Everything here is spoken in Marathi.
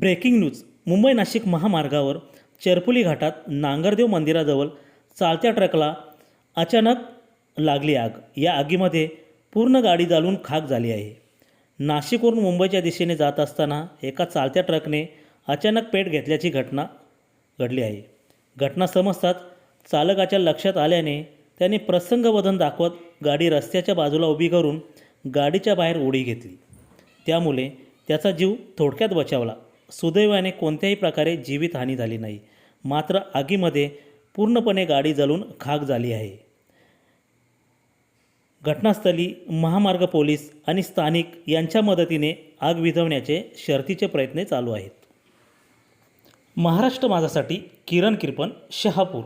Breaking news. मुंबई नाशिक महामार्गावर चेरपुली घाटात नांगरदेव मंदिराजवळ चालत्या ट्रकला अचानक लागली आग. या आगीमध्ये पूर्ण गाडी जाळून खाक झाली आहे. नाशिकवरून मुंबईच्या दिशेने जात असताना एका चालत्या ट्रकने अचानक पेट घेतल्याची घटना घडली आहे. घटना समजताच चालकाच्या लक्षात आल्याने त्याने प्रसंगवधन दाखवत गाडी रस्त्याच्या बाजूला उभी करून गाडीच्या बाहेर उडी घेतली. त्यामुळे त्याचा जीव थोडक्यात बचावला. सुदैवाने कोणत्याही प्रकारे जीवितहानी झाली नाही. मात्र आगीमध्ये पूर्णपणे गाडी जळून खाक झाली आहे. घटनास्थळी महामार्ग पोलीस आणि स्थानिक यांच्या मदतीने आग विझवण्याचे शर्तीचे प्रयत्न चालू आहेत. महाराष्ट्र माझासाठी किरण किरपन शहापूर.